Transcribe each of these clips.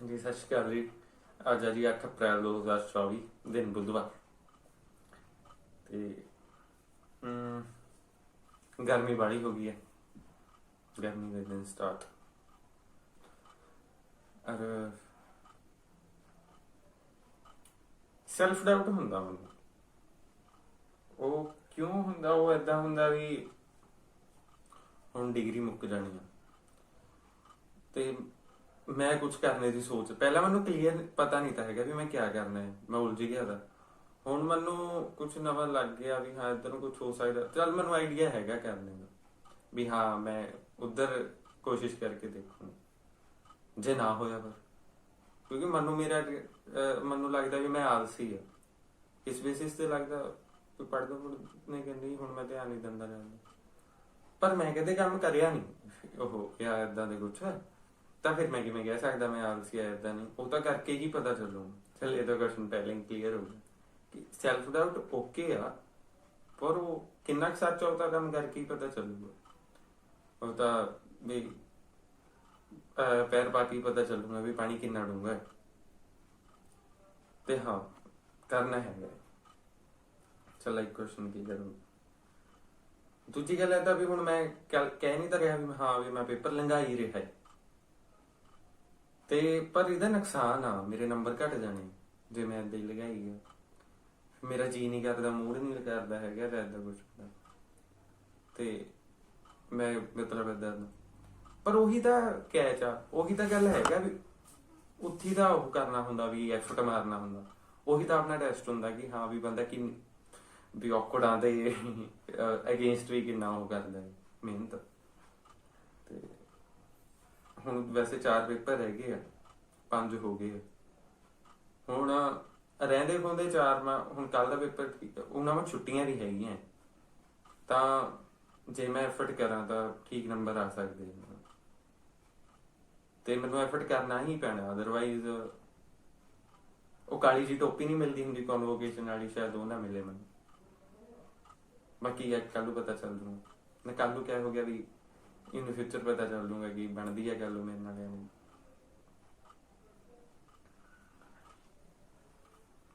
ਜੀ ਸਤਿ ਸ਼੍ਰੀ ਅਕਾਲ ਜੀ। ਅੱਜ ਹੈ ਜੀ 8 ਅਪ੍ਰੈਲ 2024 ਦਿਨ ਬੁੱਧਵਾਰ। ਤੇ ਹਮ, ਗਰਮੀ ਬਾੜੀ ਹੋ ਗਈ ਹੈ। ਗਰਮੀ ਦੇ ਦਿਨ ਸਟਾਰਟ ਅਰ ਸੈਲਫ ਡਾਊਟ ਹੁੰਦਾ ਮੈਨੂੰ। ਉਹ ਕਿਉਂ ਹੁੰਦਾ? ਉਹ ਏਦਾਂ ਹੁੰਦਾ ਵੀ ਹੁਣ ਡਿਗਰੀ ਮੁੱਕ ਜਾਣੀ ਆ। ਤੇ ਮੈਂ ਕੁਝ ਕਰਨੇ ਦੀ ਸੋਚ, ਪਹਿਲਾਂ ਮੈਨੂੰ ਕਲੀਅਰ ਪਤਾ ਨਹੀਂ ਤਾਂ ਹੈਗਾ ਵੀ ਮੈਂ ਕੀ ਕਰਨਾ ਹੈ, ਮੈਂ ਉਲਝ ਗਿਆ ਦਾ ਹੁਣ ਮੈਨੂੰ ਕੁਝ ਨਵਾਂ ਲੱਗ ਗਿਆ ਵੀ ਹਾਂ, ਇਧਰ ਨੂੰ ਕੁਝ ਹੋ ਸਕਦਾ, ਚੱਲ ਮੈਨੂੰ ਆਈਡੀਆ ਹੈਗਾ ਕਰਨੇ ਦਾ, ਵੀ ਹਾਂ, ਮੈਂ ਉਧਰ ਕੋਸ਼ਿਸ਼ ਕਰਕੇ ਦੇਖੂ, ਜੇ ਨਾ ਹੋਇਆ ਪਰ ਕਿਉਂਕਿ ਮੈਨੂੰ ਮੇਰਾ ਮੈਨੂੰ ਲੱਗਦਾ ਵੀ ਮੈਂ ਆਲਸੀ ਆ। ਇਸ ਬੇਸਿਸ ਤੇ ਲੱਗਦਾ ਕੋਈ ਪੜਦਾ ਪੜਨੇ ਕਿ ਨਹੀਂ ਹੁਣ ਮੈਂ ਧਿਆਨ ਨਹੀਂ ਦਿੰਦਾ ਰਹਿੰਦਾ ਪਰ ਮੈਂ ਕਦੇ ਕੰਮ ਕਰਿਆ ਨਹੀਂ, ਉਹ ਯਾ ਇਦਾਂ ਦੇ ਕੁਛ। ਤਾਂ ਫਿਰ ਮੈਂ ਕਿਵੇਂ ਕਹਿ ਸਕਦਾ ਮੈਂ ਆਲਸੀ ਆ ਇਦਾਂ ਨਹੀਂ? ਉਹ ਤਾਂ ਕਰਕੇ ਹੀ ਪਤਾ ਚੱਲੂ। ਚਲ ਇਹ ਤਾਂ ਕੁਐਸਚਨ ਪਹਿਲਾਂ ਹੀ ਕਲੀਅਰ ਹੋ ਗਿਆ। ਕਿ ਸੈਲਫ ਡਾਊਟ ਓਕੇ ਆ ਪਰ ਉਹ ਕਿੰਨਾ ਕੁ ਸੱਚ ਆ ਕੰਮ ਕਰਕੇ ਹੀ ਪਤਾ ਚੱਲੂਗਾ। ਉਹ ਤਾਂ ਵੀ ਅਹ, ਪੈਰ ਪਾ ਕੇ ਹੀ ਪਤਾ ਚੱਲੂਗਾ ਵੀ ਪਾਣੀ ਕਿੰਨਾ ਡੂੰਘਾ ਹੈ। ਤੇ ਹਾਂ ਕਰਨਾ ਹੈਗਾ। ਚਲ ਇੱਕ ਕੁਐਸਚਨ ਕੀ ਕਰੂੰ? ਦੂਜੀ ਗੱਲ ਇਹ ਤਾਂ ਵੀ ਹੁਣ ਮੈਂ ਕਹਿ ਕਹਿ ਨਹੀਂ ਤਾਂ ਰਿਹਾ ਵੀ ਮੈਂ ਹਾਂ ਵੀ ਮੈਂ ਪੇਪਰ ਲੰਘਾ ਹੀ ਰਿਹਾ ਹੈ। ਤੇ ਪਰ ਇਹਦਾ ਨੁਕਸਾਨ ਆ, ਮੇਰੇ ਨੰਬਰ ਘਟ ਜਾਣੇ, ਜੇ ਮੈਂ ਏਦਾਂ ਹੀ ਲਗਾਈ ਗਿਆ ਮੇਰਾ ਜੀ ਨਹੀਂ ਕਰਦਾ ਮੂਡ ਨਹੀਂ ਕਰਦਾ ਹੈਗਾ ਏਦਾਂ ਕੁਝ ਤੇ ਮੈਂ ਮਤਲਬ ਏਦਾਂ ਦਾ। ਪਰ ਉਹੀ ਤਾਂ ਕੈਚ ਆ, ਉਹੀ ਤਾਂ ਗੱਲ ਹੈਗਾ ਵੀ ਉੱਥੀ ਦਾ ਉਹ ਕਰਨਾ ਹੁੰਦਾ ਵੀ ਐਫਰਟ ਮਾਰਨਾ ਹੁੰਦਾ। ਉਹੀ ਤਾਂ ਆਪਣਾ ਟੈਸਟ ਹੁੰਦਾ ਕਿ ਹਾਂ ਵੀ ਬੰਦਾ ਕਿ ਵੀ ਔਕੜਾਂ ਦੇ ਅਗੇਂਸਟ ਵੀ ਕਿੰਨਾ ਉਹ ਕਰਦਾ ਹੈ, ਮਿਹਨਤ। ਹੁਣ ਵੈਸੇ ਚਾਰ ਪੇਪਰ ਹੈਗੇ ਆ, ਪੰਜ ਹੋ ਗਏ ਆ। ਹੁਣ ਰਹਿੰਦੇ ਹੁੰਦੇ ਚਾਰ, ਮੈਂ ਹੁਣ ਕੱਲ ਦਾ ਪੇਪਰ ਉਹਨਾਂ ਵਿੱਚ ਛੁੱਟੀਆਂ ਵੀ ਹੈਗੀਆਂ। ਤਾਂ ਜੇ ਮੈਂ ਐਫਰਟ ਕਰਾਂ ਤਾਂ ਠੀਕ ਨੰਬਰ ਆ ਸਕਦੇ ਆ। ਤੇ ਮੈਨੂੰ ਐਫਰਟ ਕਰਨਾ ਹੀ ਪੈਣਾ ਅਦਰਵਾਈਜ਼ ਉਹ ਕਾਲੀ ਜੀ ਟੋਪੀ ਨਹੀਂ ਮਿਲਦੀ ਹੁੰਦੀ ਕਨਵੋਕੇਸ਼ਨ ਵਾਲੀ, ਸ਼ਾਇਦ ਉਹ ਨਾ ਮਿਲੇ ਮੈਨੂੰ। ਬਾਕੀ ਇਹ ਕੱਲ ਨੂੰ ਪਤਾ ਚੱਲ ਜੂਗਾ। ਨਾ ਕੱਲ ਨੂੰ ਕਿਆ ਹੋ ਗਿਆ ਵੀ ਇਨ ਫਿਊਚਰ ਪਤਾ ਚੱਲ ਜੂਗਾ ਕਿ ਬਣਦੀ ਹੈ ਗੱਲ ਮੇਰੇ ਨਾਲ ਐਵੇਂ।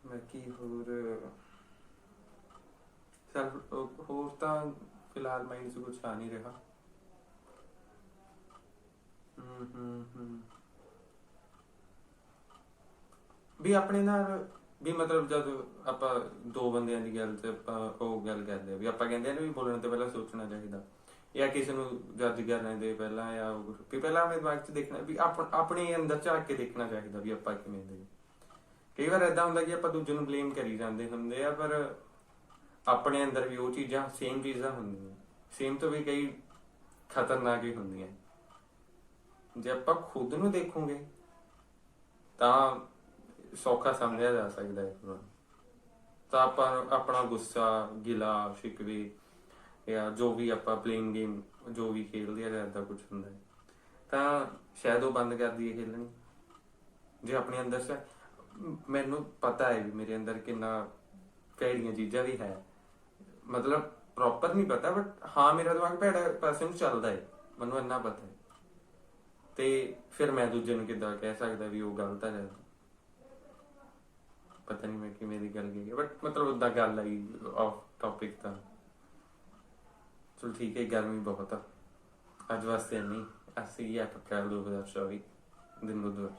ਬਾਕੀ ਹੋਰ ਸਰ ਹੋਰ ਤਾਂ ਫਿਲਹਾਲ ਮਾਈਂਡ 'ਚ ਕੁਝ ਆ ਨਹੀਂ ਰਿਹਾ। ਹਮ ਹਮ ਹਮ ਵੀ ਆਪਣੇ ਨਾਲ, ਵੀ ਮਤਲਬ ਜਦ ਆਪਾਂ ਦੋ ਬੰਦਿਆਂ ਦੀ ਗੱਲ ਤੇ ਆਪਾਂ ਉਹ ਗੱਲ ਕਰਦੇ ਆ, ਵੀ ਆਪਾਂ ਕਹਿੰਦੇ ਆ ਨਾ ਵੀ ਬੋਲਣ ਤੋਂ ਪਹਿਲਾਂ ਸੋਚਣਾ ਚਾਹੀਦਾ। ਜਾਂ ਕਿਸੇ ਨੂੰ ਜੱਜ ਕਰਨ ਦੇ ਪਹਿਲਾਂ ਜਾਂ ਉਹ ਪਹਿਲਾਂ ਆਪਣੇ ਦਿਮਾਗ 'ਚ ਦੇਖਣਾ, ਵੀ ਆਪਣੇ ਅੰਦਰ ਝਾਕ ਕੇ ਦੇਖਣਾ ਚਾਹੀਦਾ ਵੀ ਆਪਾਂ ਕਿਵੇਂ ਦੇ ਕਈ ਵਾਰ ਇਦਾਂ ਹੁੰਦਾ ਕਿ ਆਪਾਂ ਦੂਜੇ ਨੂੰ ਬਲੇਮ ਕਰੀ ਜਾਂਦੇ ਹੁੰਦੇ ਆ, ਪਰ ਆਪਣੇ ਅੰਦਰ ਵੀ ਉਹ ਚੀਜ਼ਾਂ ਸੇਮ ਚੀਜ਼ਾਂ ਹੁੰਦੀਆਂ। ਸੇਮ ਤੋਂ ਵੀ ਕਈ ਖਤਰਨਾਕ ਹੀ ਹੁੰਦੀਆਂ। ਜੇ ਆਪਾਂ ਖੁਦ ਨੂੰ ਦੇਖੋਗੇ, ਤਾਂ ਸੌਖਾ ਸਮਝਿਆ ਜਾ ਸਕਦਾ ਹੈ ਤਾਂ ਆਪਾਂ ਆਪਣਾ ਗੁੱਸਾ ਗਿਲਾ ਸ਼ਿਕਵੇ ਜਾਂ ਜੋ ਵੀ ਆਪਾਂ ਪਲੇਇੰਗ ਗੇਮ ਜੋ ਵੀ ਖੇਡਦੇ ਆ ਜਾਂ ਏਦਾਂ ਕੁਝ ਹੁੰਦਾ ਹੈ, ਤਾਂ ਸ਼ਾਇਦ ਉਹ ਬੰਦ ਕਰ ਦਈਏ ਖੇਲਣੀ। ਜੇ ਆਪਣੇ ਅੰਦਰ ਸੇ, ਮੈਨੂੰ ਪਤਾ ਹੈ ਵੀ ਮੇਰੇ ਅੰਦਰ ਕਿੰਨਾ ਕਿਹੜੀਆਂ ਚੀਜ਼ਾਂ ਵੀ ਹੈ। ਮਤਲਬ ਪ੍ਰੋਪਰ ਨਹੀਂ ਪਤਾ ਬਟ ਹਾਂ, ਮੇਰਾ ਦਿਮਾਗ ਭੈੜਾ ਪਾਸੇ ਨੂੰ ਚੱਲਦਾ ਹੈ। ਮੈਨੂੰ ਇੰਨਾ ਪਤਾ ਹੈ। ਤੇ ਫਿਰ ਮੈਂ ਦੂਜੇ ਨੂੰ ਕਿੱਦਾਂ ਕਹਿ ਸਕਦਾ ਵੀ ਉਹ ਗਲਤ ਹੈ ਪਤਾ ਨਹੀਂ ਮੈਂ ਕਿਵੇਂ ਦੀ ਗੱਲ ਕਹੀ ਬਟ ਮਤਲਬ ਉਦਾਂ ਗੱਲ ਆਈ ਆਫ ਟੌਪਿਕ ਤਾਂ। ਚਲ ਠੀਕ ਹੈ, ਗਰਮੀ ਬਹੁਤ ਆ। ਅੱਜ ਵਾਸਤੇ ਨਹੀਂ ਅਸੀਂ ਇਹ ਅਪ੍ਰੈਲ 2024 ਦਿਨ ਬੁੱਧਵਾਰ